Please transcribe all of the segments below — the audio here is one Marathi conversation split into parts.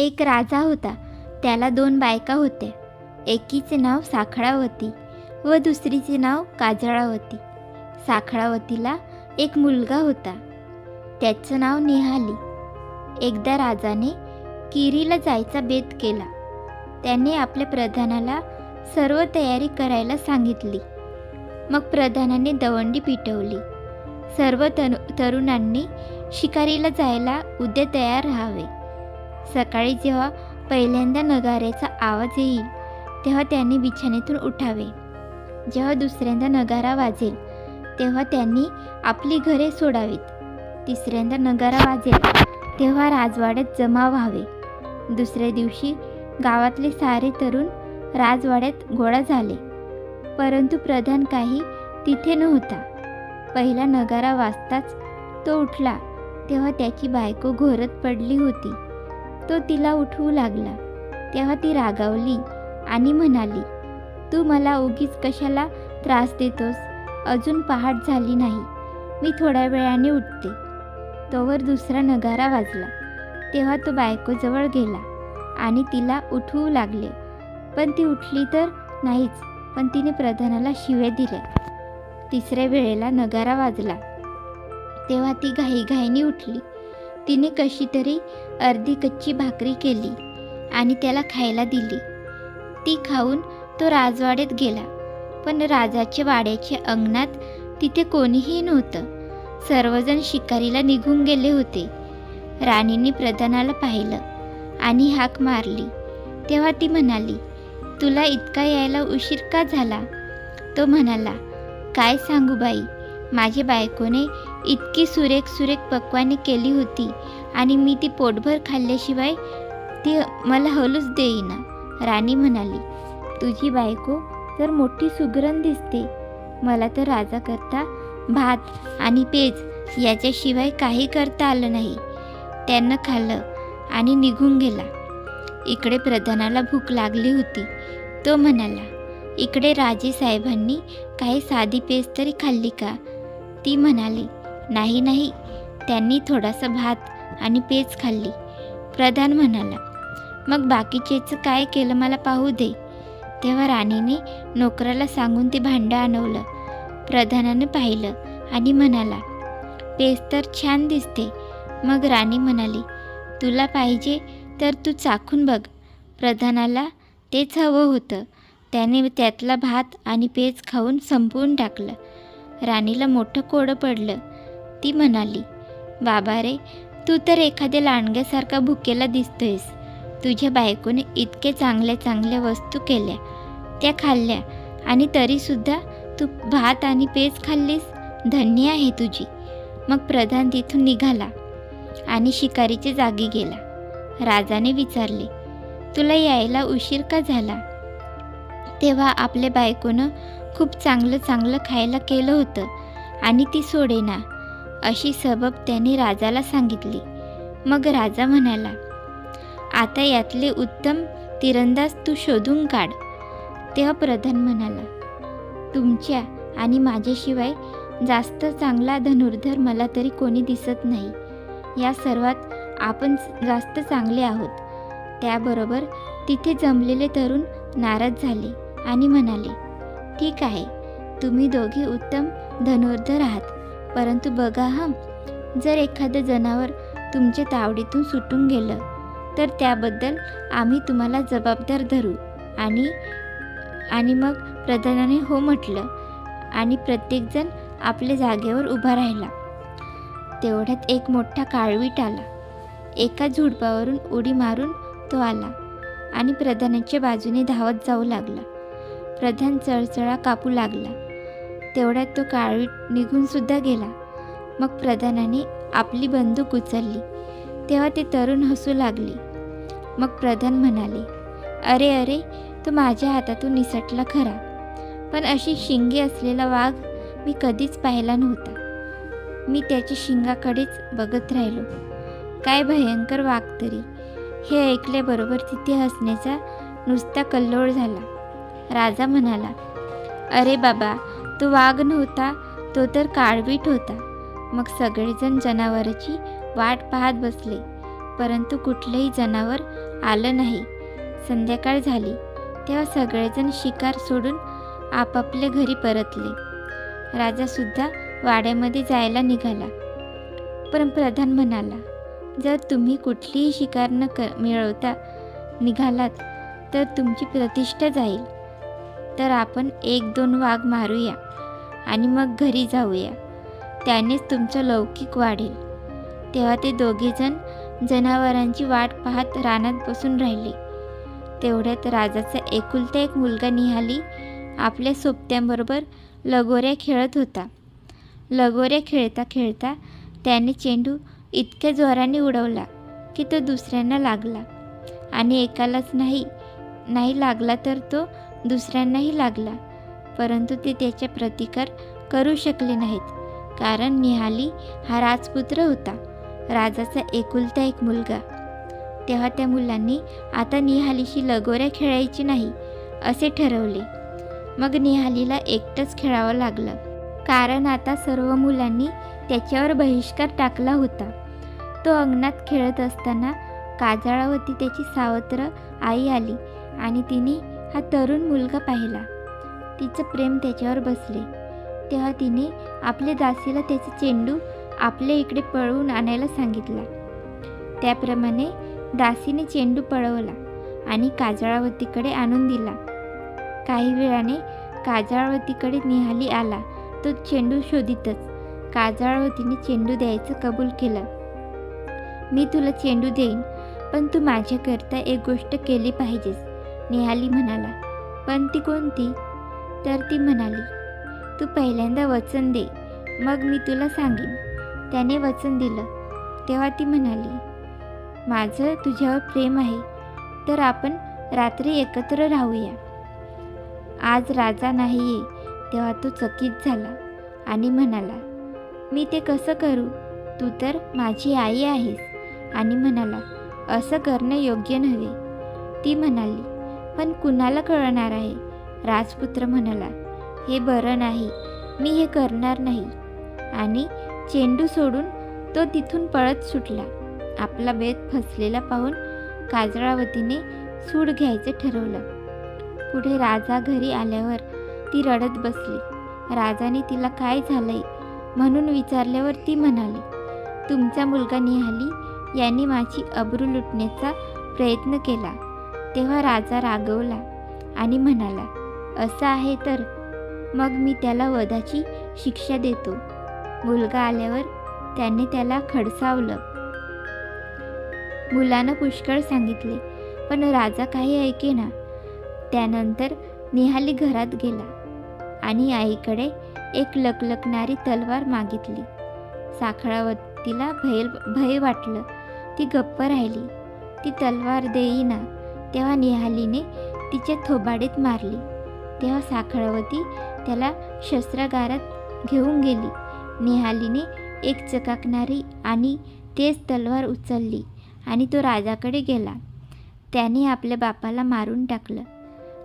एक राजा होता. त्याला दोन बायका होत्या. एकीचे नाव साखळावती व दुसरीचे नाव काजळावती. साखळावतीला एक मुलगा होता. त्याचं नाव निहाली. एकदा राजाने किरीला जायचा बेत केला. त्याने आपल्या प्रधानाला सर्व तयारी करायला सांगितली. मग प्रधानाने दवंडी पिटवली. सर्व तनु तरुणांनी शिकारीला जायला उद्या तयार राहावे. सकाळी जेव्हा पहिल्यांदा नगाऱ्याचा आवाज येईल तेव्हा त्यांनी बिछाण्यातून उठावे. जेव्हा दुसऱ्यांदा नगारा वाजेल तेव्हा त्यांनी आपली घरे सोडावीत. तिसऱ्यांदा नगारा वाजेल तेव्हा राजवाड्यात जमा व्हावे. दुसऱ्या दिवशी गावातले सारे तरुण राजवाड्यात गोळा झाले. परंतु प्रधान काही तिथे नव्हता. पहिला नगारा वाजताच तो उठला तेव्हा त्याची बायको घोरत पडली होती. तो तिला उठवू लागला. तेव्हा ती रागावली आणि म्हणाली तू मला उगीच कशाला त्रास देतोस? अजून पहाट झाली नाही. मी थोड्या वेळाने उठते. तोवर दुसरा नगारा वाजला. तेव्हा तो बायकोजवळ गेला आणि तिला उठवू लागले. पण ती उठली तर नाहीच पण तिने प्रधानाला शिव्या दिल्या. तिसऱ्या वेळेला नगारा वाजला. तेव्हा ती घाईघाईने उठली. तिने कशी तरी अर्धी कच्ची भाकरी केली आणि त्याला खायला दिली. ती खाऊन तो राजवाड्यात गेला. पण राजाच्या वाड्याच्या अंगणात तिथे कोणीही नव्हतं. सर्वजण शिकारीला निघून गेले होते. राणीने प्रधानाला पाहिलं आणि हाक मारली. तेव्हा ती म्हणाली तुला इतका यायला उशीर का झाला? तो म्हणाला काय सांगू बाई माझ्या बायकोने इतकी सुरेख सुरेख पक्वाने केली होती आणि मी ती पोटभर खाल्ल्याशिवाय ती मला हलूच देईना. राणी म्हणाली तुझी बायको तर मोठी सुगरण दिसते. मला तर राजा करता भात आणि पेज याच्याशिवाय काही करता आलं नाही. त्यानं खाल्लं आणि निघून गेला. इकडे प्रधानाला भूक लागली होती. तो म्हणाला इकडे राजे साहेबांनी काही साधी पेज तरी खाल्ली का? ती म्हणाली नाही नाही. त्यांनी थोडासा भात आणि पेज खाल्ली. प्रधान म्हणाला मग बाकीचेचं काय केलं मला पाहू दे. तेव्हा राणीने नोकराला सांगून ते भांडं आणवलं. प्रधानाने पाहिलं आणि म्हणाला पेज तर छान दिसते. मग राणी म्हणाली तुला पाहिजे तर तू चाखून बघ. प्रधानाला तेच हवं होतं. त्याने त्यातला भात आणि पेज खाऊन संपवून टाकलं. राणीला मोठं कोडं पडलं. ती म्हणाली बाबा रे तू तर एखाद्या लांडग्यासारखा भुकेला दिसतोयस. तुझ्या बायकोने इतके चांगल्या चांगल्या वस्तू केल्या. त्या खाल्ल्या आणि तरीसुद्धा तू भात आणि पेज खाल्लीस? धन्य आहे तुझी. मग प्रधान तिथून निघाला आणि शिकारीच्या जागी गेला. राजाने विचारले तुला यायला उशीर का झाला? तेव्हा आपल्या बायकोनं खूप चांगलं चांगलं खायला केलं होतं आणि ती सोडेना. अशी सबब त्याने राजाला सांगितली. मग राजा म्हणाला आता यातले उत्तम तिरंदाज तू शोधून काढ. तेव्हा प्रधान म्हणाला तुमच्या आणि माझ्याशिवाय जास्त चांगला धनुर्धर मला तरी कोणी दिसत नाही. या सर्वात आपण जास्त चांगले आहोत. त्याबरोबर तिथे जमलेले तरुण नाराज झाले आणि म्हणाले ठीक आहे तुम्ही दोघे उत्तम धनुर्धर आहात. परंतु बघा हा जर एखादं जनावर तुमच्या तावडीतून सुटून गेलं तर त्याबद्दल आम्ही तुम्हाला जबाबदार धरू आणि आणि मग प्रधानाने हो म्हटलं आणि प्रत्येकजण आपल्या जागेवर उभा राहिला. तेवढ्यात एक मोठा काळवीट आला. एका झुडपावरून उडी मारून तो आला आणि प्रधानाच्या बाजूने धावत जाऊ लागला. प्रधान चळचळा कापू लागला. तेवढ्यात तो काळवीट निघून सुद्धा गेला. मग प्रधानाने आपली बंदूक उचलली. तेव्हा ते तरुण हसू लागले. मग प्रधान म्हणाले अरे अरे तो माझ्या हातातून निसटला खरा. पण अशी शिंगे असलेला वाघ मी कधीच पाहिला नव्हता. मी त्याच्या शिंगाकडेच बघत राहिलो. काय भयंकर वाघ तरी. हे ऐकल्याबरोबर तिथे हसण्याचा नुसता कल्लोळ झाला. राजा म्हणाला अरे बाबा तो वाघ नव्हता तो तर काळवीट होता. मग सगळेजण जनावराची वाट पाहत बसले परंतु कुठलंही जनावर आलं नाही. संध्याकाळ झाली तेव्हा सगळेजण शिकार सोडून आपापल्या घरी परतले. राजासुद्धा वाड्यामध्ये जायला निघाला. पण प्रधान म्हणाला जर तुम्ही कुठलीही शिकार न क मिळवता निघालात तर तुमची प्रतिष्ठा जाईल. तर आपण एक दोन वाघ मारूया. आणि मग घरी जाऊया. त्यानेच तुमचं लौकिक वाढेल. तेव्हा ते दोघेजण जनावरांची वाट पाहत रानात बसून राहिले. तेवढ्यात राजाचा एकुलता एक मुलगा निहाली आपल्या सोबत्यांबरोबर लगोऱ्या खेळत होता. लगोऱ्या खेळता खेळता त्याने चेंडू इतक्या जोराने उडवला की तो दुसऱ्यांना लागला. आणि एकालाच नाही नाही लागला तर तो दुसऱ्यांनाही लागला. परंतु ते त्याचा प्रतिकार करू शकले नाहीत. कारण निहाली हा राजपुत्र होता. राजाचा एकुलता एक मुलगा. तेव्हा त्या मुलांनी आता निहालीशी लगोऱ्या खेळायची नाही असे ठरवले. मग निहालीला एकटंच खेळावं लागलं. कारण आता सर्व मुलांनी त्याच्यावर बहिष्कार टाकला होता. तो अंगणात खेळत असताना काजळावती त्याची सावत्र आई आली आणि तिने हा तरुण मुलगा पाहिला. तिचं प्रेम त्याच्यावर बसले. तेव्हा तिने आपल्या दासीला त्याचा चेंडू आपल्या इकडे पळवून आणायला सांगितला. त्याप्रमाणे दासीने चेंडू पळवला आणि काजळावतीकडे आणून दिला. काही वेळाने काजळावतीकडे निहाली आला. तो चेंडू शोधितच. काजळावतीने चेंडू द्यायचं कबूल केलं. मी तुला चेंडू देईन पण तू माझ्याकरता एक गोष्ट केली पाहिजेस निहाली म्हणाला. पण ती कोणती? तर ती म्हणाली तू पहिल्यांदा वचन दे मग मी तुला सांगेन. त्याने वचन दिलं. तेव्हा ती म्हणाली माझं तुझ्यावर प्रेम आहे तर आपण रात्री एकत्र राहूया. आज राजा नाही आहे तेव्हा तो चकित झाला आणि म्हणाला मी ते कसं करू? तू तर माझी आई आहेस. आणि म्हणाला असं करणं योग्य नव्हे. ती म्हणाली पण कुणाला कळणार आहे? राजपुत्र म्हणाला हे बरं नाही मी हे करणार नाही. आणि चेंडू सोडून तो तिथून पळत सुटला. आपला बेत फसलेला पाहून काजळावतीने सूड घ्यायचं ठरवलं. पुढे राजा घरी आल्यावर ती रडत बसली. राजाने तिला काय झालंय? म्हणून विचारल्यावर ती म्हणाली तुमचा मुलगा निहाली यांनी माझी अब्रू लुटण्याचा प्रयत्न केला. तेव्हा राजा रागवला आणि म्हणाला असं आहे तर मग मी त्याला वधाची शिक्षा देतो. मुलगा आल्यावर त्याने त्याला खडसावलं. मुलानं पुष्कळ सांगितले पण राजा काही ऐकेना. त्यानंतर निहाली घरात गेला आणि आईकडे एक लकलकणारी तलवार मागितली. साखळावतीला भय भय वाटलं. ती गप्प राहिली. ती तलवार देईना तेव्हा निहालीने तिच्या थोबाडीत मारली. तेव्हा साखळावती त्याला शस्त्रागारात घेऊन गेली. निहालीने एक चकाकणारी आणि तेच तलवार उचलली आणि तो राजाकडे गेला. त्याने आपल्या बापाला मारून टाकलं.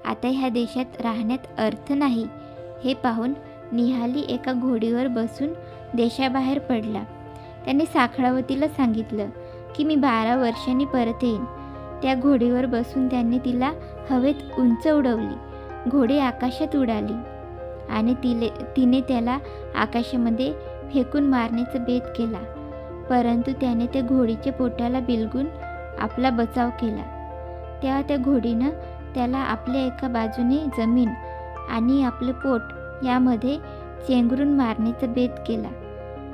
आता ह्या देशात राहण्यात अर्थ नाही हे पाहून निहाली एका घोडीवर बसून देशाबाहेर पडला. त्याने साखळावतीला सांगितलं की मी बारा वर्षांनी परत येईन. त्या घोडीवर बसून त्याने तिला हवेत उंच उडवली. घोडी आकाशात उडाली. आणि तिले तिने त्याला आकाशामध्ये फेकून मारण्याचा बेत केला. परंतु त्याने त्या घोडीच्या पोटाला बिलगून आपला बचाव केला. तेव्हा त्या घोडीनं त्याला आपल्या एका बाजूने जमीन आणि आपलं पोट यामध्ये चेंगरून मारण्याचा बेत केला.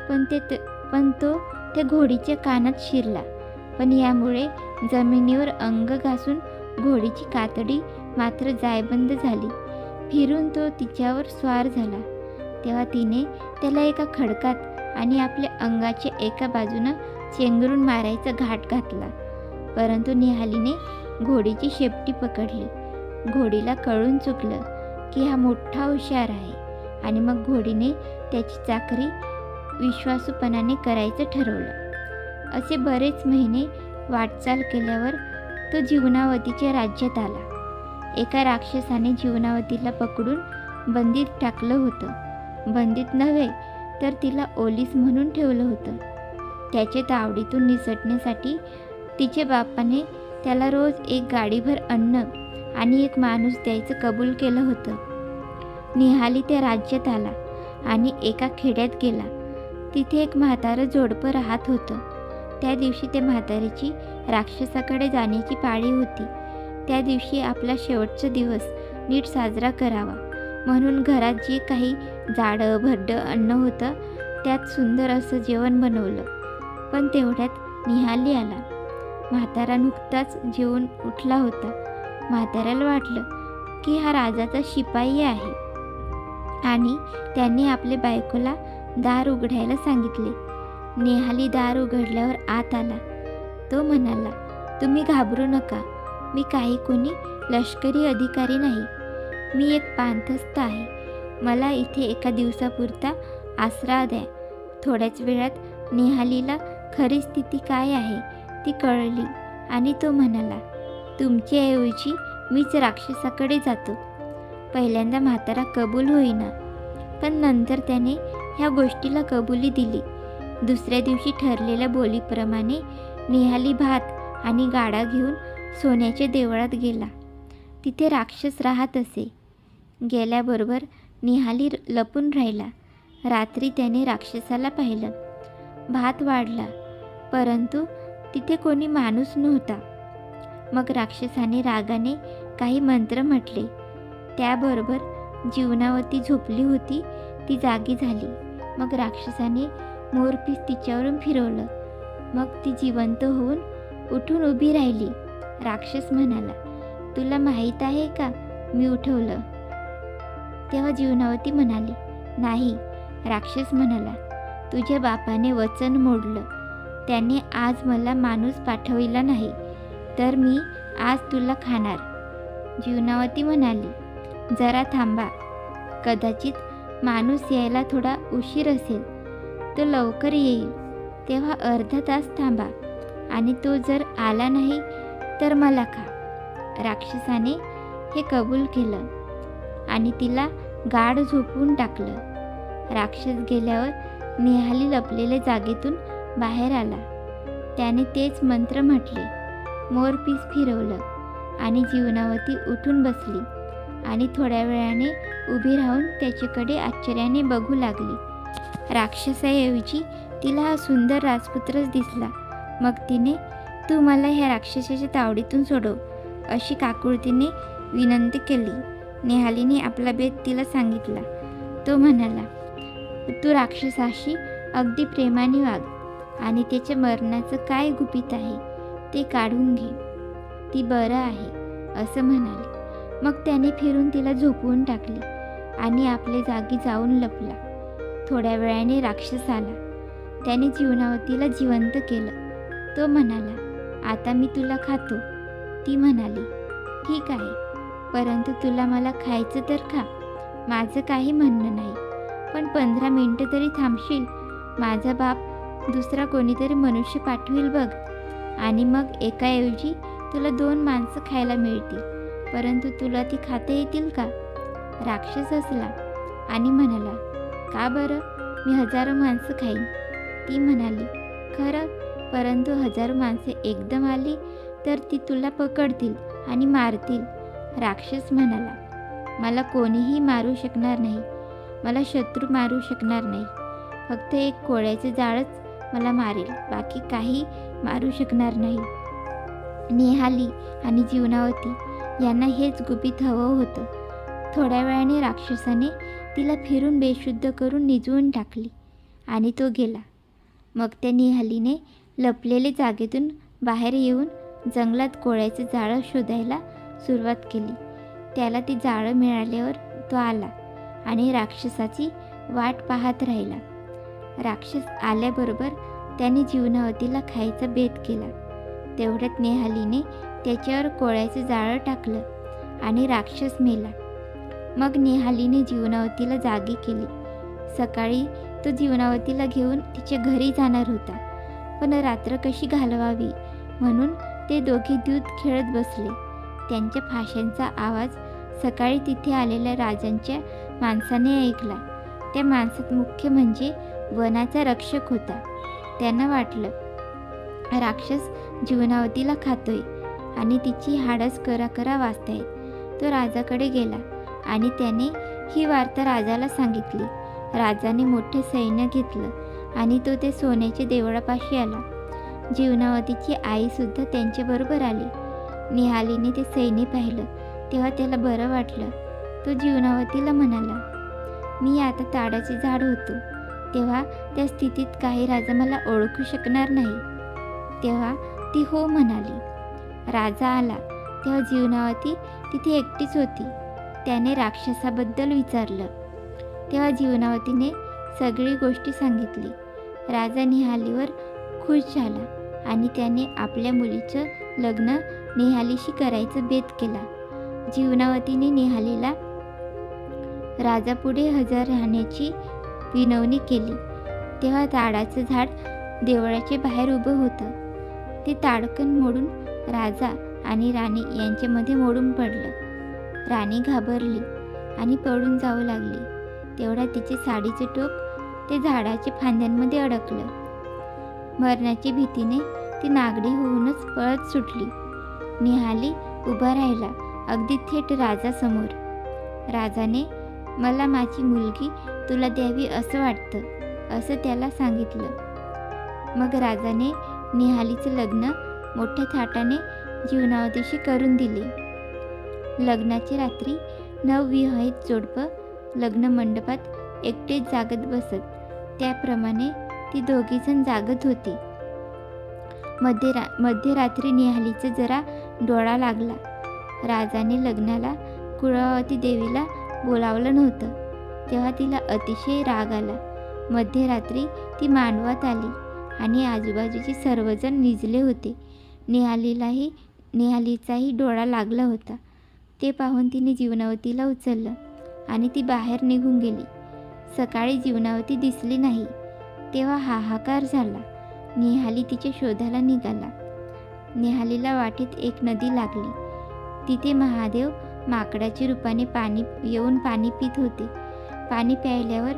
पण ते त- पण तो त्या घोडीच्या कानात शिरला. पण यामुळे जमिनीवर अंग घासून घोडीची कातडी मात्र जायबंद झाली. फिरून तो तिच्यावर स्वार झाला. तेव्हा तिने त्याला एका खडकात आणि आपल्या अंगाच्या एका बाजूनं चेंगरून मारायचा घाट घातला. परंतु निहालीने घोडीची शेपटी पकडली. घोडीला कळून चुकलं की हा मोठा हुशार आहे आणि मग घोडीने त्याची चाकरी विश्वासूपणाने करायचं ठरवलं. असे बरेच महिने वाटचाल केल्यावर तो जीवनावतीच्या राज्यात आला. एका राक्षसाने जीवनावतीला पकडून बंदीत टाकलं होतं. बंदीत नव्हे तर तिला ओलीस म्हणून ठेवलं होतं. त्याच्या तावडीतून निसटण्यासाठी तिच्या बापाने त्याला रोज एक गाडीभर अन्न आणि एक माणूस द्यायचं कबूल केलं होतं. निहाली त्या राज्यात आला आणि एका खेड्यात गेला. तिथे एक म्हातारं जोडपं राहत होतं. त्या दिवशी त्या म्हातारीची राक्षसाकडे जाण्याची पाळी होती. त्या दिवशी आपला शेवटचा दिवस नीट साजरा करावा. म्हणून घरात जे काही जाडं भरडं अन्न होतं त्यात सुंदर असं जेवण बनवलं. पण तेवढ्यात निहाली आला. म्हातारा नुकताच जेवून उठला होता. म्हाताऱ्याला वाटलं की हा राजाचा शिपाई आहे. आणि त्यांनी आपल्या बायकोला दार उघडायला सांगितले. नेहाली दार उघडल्यावर आत आला. तो म्हणाला तुम्ही घाबरू नका. मी काही कोणी लष्करी अधिकारी नाही. मी एक पांथस्थ आहे. मला इथे एका दिवसापुरता आसरा द्या. थोड्याच वेळात नेहालीला खरी स्थिती काय आहे ती कळली आणि तो म्हणाला तुमच्याऐवजी मीच राक्षसाकडे जातो. पहिल्यांदा म्हातारा कबूल होईना. पण नंतर त्याने ह्या गोष्टीला कबुली दिली. दुसऱ्या दिवशी ठरलेल्या बोलीप्रमाणे निहाली भात आणि गाडा घेऊन सोन्याच्या देवळात गेला. तिथे राक्षस राहत असे. गेल्याबरोबर निहाली लपून राहिला. रात्री त्याने राक्षसाला पाहिलं. भात वाढला. परंतु तिथे कोणी माणूस नव्हता. मग राक्षसाने रागाने काही मंत्र म्हटले. त्याबरोबर जीवनावती झोपली होती ती जागी झाली. मग राक्षसाने मोरपीस तिच्यावरून फिरवलं. मग ती जिवंत होऊन उठून उभी राहिली. राक्षस म्हणाला तुला माहीत आहे का? मी उठवलं. तेव्हा जीवनावती म्हणाली नाही. राक्षस म्हणाला तुझ्या बापाने वचन मोडलं. त्याने आज मला माणूस पाठविला नाही तर मी आज तुला खाणार. जीवनावती म्हणाली जरा थांबा. कदाचित माणूस यायला थोडा उशीर असेल तो लवकर येईल. तेव्हा अर्धा तास थांबा आणि तो जर आला नाही तर मला खा राक्षसाने हे कबूल केलं आणि तिला गाढ झोपून टाकलं. राक्षस गेल्यावर निहाली लपलेल्या जागेतून बाहेर आला. त्याने तेच मंत्र म्हटले. मोरपीस फिरवलं आणि जीवनावती उठून बसली आणि थोड्या वेळाने उभी राहून त्याच्याकडे आश्चर्याने बघू लागली. राक्षसाऐवजी तिला हा सुंदर राजपुत्रच दिसला. मग तिने तू मला ह्या राक्षसाच्या तावडीतून सोडव अशी काकुळतीने विनंती केली. नेहालीने आपला बेत तिला सांगितला. तो म्हणाला तू राक्षसाशी अगदी प्रेमाने वाग आणि त्याच्या मरणाचं काय गुपित आहे ते काढून घे. ती बरं आहे असं म्हणाले. मग त्याने फिरून तिला झोपवून टाकली आणि आपले जागी जाऊन लपला. थोड्या वेळाने राक्षस आला. त्याने जीवनावतीला जिवंत केलं. तो म्हणाला आता मी तुला खातो. ती म्हणाली ठीक आहे. परंतु तुला मला खायचं तर खा. माझं काही म्हणणं नाही. पण पंधरा मिनटं तरी थांबशील. माझा बाप दुसरा कोणीतरी मनुष्य पाठवेल बघ. आणि मग एकाऐवजी तुला दोन माणसं खायला मिळतील. परंतु तुला ती खाता येतील का? राक्षस हसला आणि म्हणाला का बरं? मी हजारो माणसं खाईन. ती म्हणाली खरं? परंतु हजारो माणसे एकदम आली तर ती तुला पकडतील आणि मारतील. राक्षस म्हणाला मला कोणीही मारू शकणार नाही. मला शत्रू मारू शकणार नाही. फक्त एक कोळ्याचे जाळच मला मारेल. बाकी काही मारू शकणार नाही. नेहाली आणि जीवनावती यांना हेच गुपित हवं होतं. थोड्या वेळाने राक्षसाने तिला फिरून बेशुद्ध करून निजवून टाकली आणि तो गेला. मग त्या निहालीने लपलेले जागेतून बाहेर येऊन जंगलात कोळ्याचं जाळं शोधायला सुरुवात केली. त्याला ती जाळं मिळाल्यावर तो आला आणि राक्षसाची वाट पाहत राहिला. राक्षस आल्याबरोबर त्याने जीवनावतीला खायचा बेत केला. तेवढ्यात नेहालीने त्याच्यावर कोळ्याचं जाळं टाकलं आणि राक्षस मेला. मग नेहालीने जीवनावतीला जागी केली. सकाळी तो जीवनावतीला घेऊन तिच्या घरी जाणार होता. पण रात्र कशी घालवावी? म्हणून ते दोघे दूध खेळत बसले. त्यांच्या फाशांचा आवाज सकाळी तिथे आलेल्या राजांच्या माणसाने ऐकला. त्या माणसात मुख्य म्हणजे वनाचा रक्षक होता. त्यांना वाटलं राक्षस जीवनावतीला खातोय आणि तिची हाडच करा करा वाचतायत तो राजाकडे गेला आणि त्याने ही वार्ता राजाला सांगितली. राजाने मोठे सैन्य घेतलं. आणि तो ते सोन्याच्या देवळापाशी आला. जीवनावतीची आईसुद्धा त्यांच्याबरोबर आली. निहालीने ते सैन्य पाहिलं. तेव्हा त्याला बरं वाटलं. तो जीवनावतीला म्हणाला मी आता ताडाचे झाड होतो. तेव्हा त्या स्थितीत काही राजा मला ओळखू शकणार नाही. तेव्हा ती हो म्हणाली. राजा आला. तेव्हा जीवनावती तिथे एकटीच होती. त्याने राक्षसाबद्दल विचारलं. तेव्हा जीवनावतीने सगळी गोष्टी सांगितली. राजा निहालीवर खुश झाला आणि त्याने आपल्या मुलीचं लग्न निहालीशी करायचं बेत केला. जीवनावतीने निहालीला राजापुढे हजर राहण्याची विनवणी केली. तेव्हा ताडाचं झाड देवळाच्या बाहेर उभं होतं. ते ताडकन मोडून राजा आणि राणी यांच्यामध्ये मोडून पडलं. राणी घाबरली आणि पळून जाऊ लागली. तेवढ्या तिचे साडीचे टोक ते झाडाच्या फांद्यांमध्ये अडकलं. मरणाच्या भीतीने ती नागडी होऊनच पळत सुटली. निहाली उभा राहिला अगदी थेट राजासमोर. राजाने मला माझी मुलगी तुला द्यावी असं वाटतं असं त्याला सांगितलं. मग राजाने निहालीचं लग्न मोठ्या थाटाने जीवनावधीशी करून दिले. लग्नाची रात्री नवविवाहित जोडपं लग्न मंडपात एकटेच जागत बसत. त्याप्रमाणे ती दोघीजण जागत होती. मध्यरा मध्यरात्री निहालीचा जरा डोळा लागला. राजाने लग्नाला कुळावती देवीला बोलावलं नव्हतं. तेव्हा तिला अतिशय राग आला. मध्यरात्री ती मांडवात आली आणि आजूबाजूचे सर्वजण निजले होते. निहालीलाही निहालीचाही डोळा लागला होता. ते पाहून तिने जीवनावतीला उचललं आणि ती बाहेर निघून गेली. सकाळी जीवनावती दिसली नाही. तेव्हा हाहाकार झाला. निहाली तिच्या शोधाला निघाला. निहालीला वाटेत एक नदी लागली. तिथे महादेव माकडाच्या रूपाने पाणी येऊन पाणी पित होते. पाणी प्यायल्यावर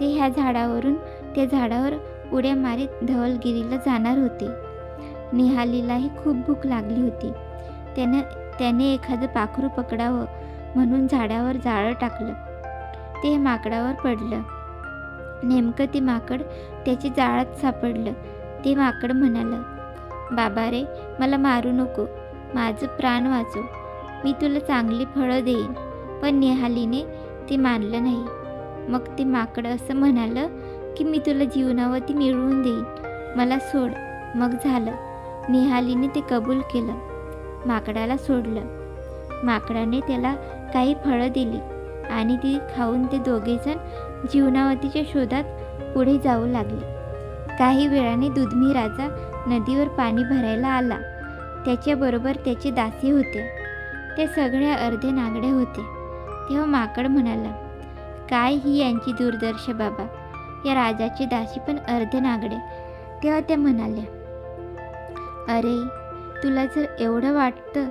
ते ह्या झाडावरून त्या झाडावर उड्या मारीत धवलगिरीला जाणार होते. निहालीलाही खूप भूक लागली होती. त्यानं त्याने एखादं पाखरू पकडावं म्हणून झाडावर जाळं टाकलं. ते माकडावर पडलं. नेमकं ते माकड त्याच्या जाळात सापडलं ते माकड म्हणालं बाबा रे मला मारू नको माझं प्राण वाचो मी तुला चांगली फळं देईन. पण निहालीने ते मानलं नाही. मग ते माकड असं म्हणालं की मी तुला जीवनावरती मिळवून देईन. मला सोड. मग झालं. निहालीने ते कबूल केलं. माकडाला सोडलं. माकडाने त्याला काही फळं दिली. आणि ती खाऊन ते दोघेजण जीवनावतीच्या शोधात पुढे जाऊ लागले. काही वेळाने दुधमी राजा नदीवर पाणी भरायला आला. त्याच्याबरोबर त्याचे दासी होते. ते सगळ्या अर्धे नागडे होते. तेव्हा माकड म्हणाला काय ही यांची दुर्दर्श बाबा? या राजाची दासी पण अर्धे नागडे. तेव्हा त्या म्हणाल्या अरे तुला जर एवढं वाटतं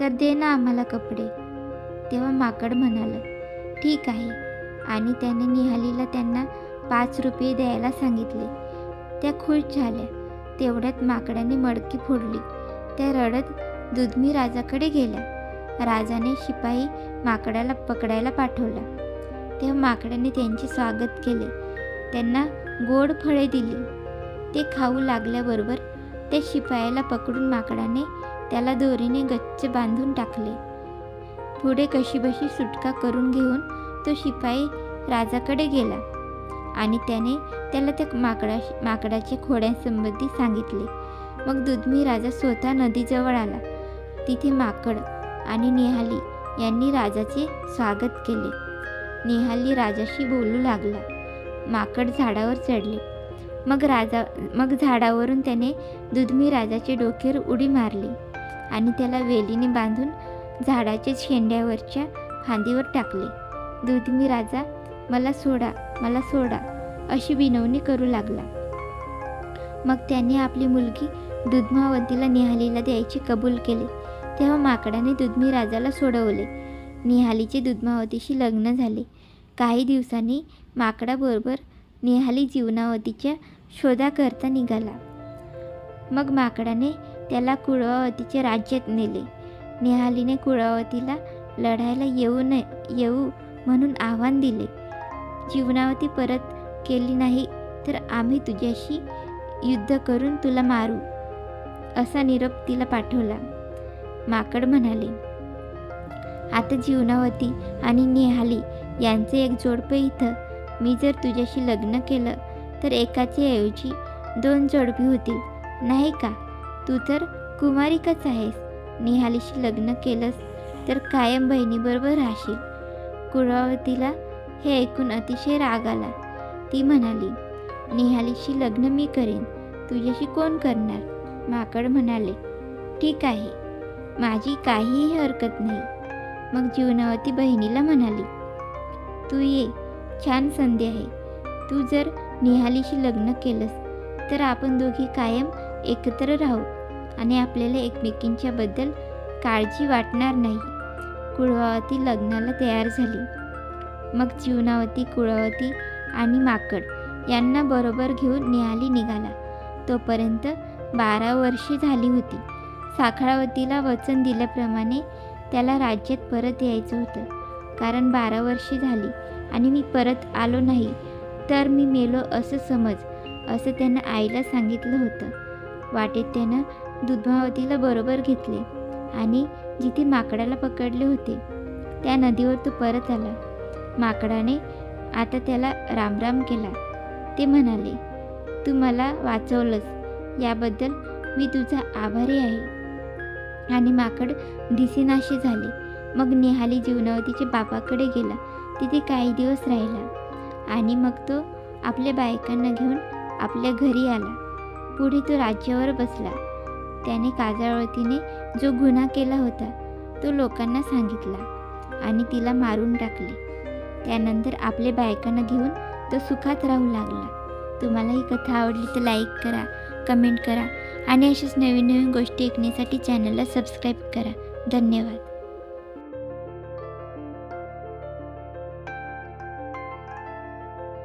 तर दे ना आम्हाला कपडे. तेव्हा माकड म्हणाला ठीक आहे. आणि त्याने निहालीला त्यांना पाच रुपये द्यायला सांगितले. त्या खुश झाल्या. तेवढ्यात माकडाने मडकी फोडली. त्या रडत दुधमी राजाकडे गेल्या. राजाने शिपाई माकडाला पकडायला पाठवला. तेव्हा माकडाने त्यांचे स्वागत केले. त्यांना गोड फळे दिली. ते खाऊ लागल्याबरोबर त्या शिपायाला पकडून माकडाने त्याला दोरीने गच्च बांधून टाकले. पुढे कशीबशी सुटका करून घेऊन तो शिपाई राजाकडे गेला आणि त्याने त्याला त्या माकडा माकडाच्या खोड्यांसंबंधी सांगितले. मग दुधमी राजा स्वतः नदीजवळ आला. तिथे माकड आणि निहाली यांनी राजाचे स्वागत केले. निहाली राजाशी बोलू लागला. माकड झाडावर चढले. मग राजा मग झाडावरून त्याने दुधमी राजाचे डोक्यावर उडी मारली आणि त्याला वेलीने बांधून झाडाच्या शेंड्यावरच्या फांदीवर टाकले. दुधमी राजा मला सोडा मला सोडा अशी विनवणी करू लागला. मग त्याने आपली मुलगी दुधमावतीला निहालीला द्यायचे कबूल केले. तेव्हा माकडाने दुधमी राजाला सोडवले. निहालीचे दुधमावतीशी लग्न झाले. काही दिवसांनी माकडाबरोबर निहाली जीवनावतीच्या शोधाकरता निघाला. मग माकडाने त्याला कुळवावतीच्या राज्यात नेले. निहालीने कुळावतीला लढायला येऊ नये येऊ म्हणून आव्हान दिले. जीवनावती परत केली नाही तर आम्ही तुझ्याशी युद्ध करून तुला मारू असा निरोप तिला पाठवला. माकड म्हणाले आता जीवनावती आणि निहाली यांचे एक जोडपे इथं. मी जर तुझ्याशी लग्न केलं तर एकाच्या ऐवजी दोन जोडपी होतील. नाही का? तू तर कुमारिकाच आहेस. निहालीशी लग्न केलंस तर कायम बहिणीबरोबर राहशील. कुळावतीला हे ऐकून अतिशय राग आला. ती म्हणाली निहालीशी लग्न मी करेन. तुझ्याशी कोण करणार? माकड म्हणाले ठीक आहे. माझी काहीही हरकत नाही. मग जीवनावती बहिणीला म्हणाली तू ये. छान संधी आहे. तू जर निहालीशी लग्न केलंस तर आपण दोघी कायम एकत्र राहू. आणि आपल्याला एकमेकींच्याबद्दल काळजी वाटणार नाही. कुळवावती लग्नाला तयार झाली. मग जीवनावती कुळावती आणि माकड यांना बरोबर घेऊन निहाली निघाला. तोपर्यंत बारा वर्षे झाली होती. साखळावतीला वचन दिल्याप्रमाणे त्याला राज्यात परत यायचं होतं. कारण बारा वर्षे झाली आणि मी परत आलो नाही तर मी मेलो असं समज असं त्यानं आईला सांगितलं होतं. वाटेत त्यानं दुधमावतीला बरोबर घेतले आणि जिथे माकडाला पकडले होते त्या नदीवर तो परत आला. माकडाने आता त्याला रामराम केला. ते म्हणाले तू मला वाचवलंस याबद्दल मी तुझा आभारी आहे. आणि माकड दिसेनाशी झाले. मग निहाली जीवनावतीच्या बापाकडे गेला. तिथे काही दिवस राहिला आणि मग तो आपल्या बायकांना घेऊन आपल्या घरी आला. पुढे तो राज्यावर बसला. त्याने काजळवतीने जो गुन्हा केला होता तो लोकांना सांगितला आणि तिला मारून टाकले. त्यानंतर आपल्या बायकांना घेऊन तो सुखात राहू लागला. तुम्हाला ही कथा आवडली तर लाईक करा कमेंट करा आणि अशाच नवीन नवीन गोष्टी ऐकण्यासाठी चॅनलला सबस्क्राईब करा. धन्यवाद.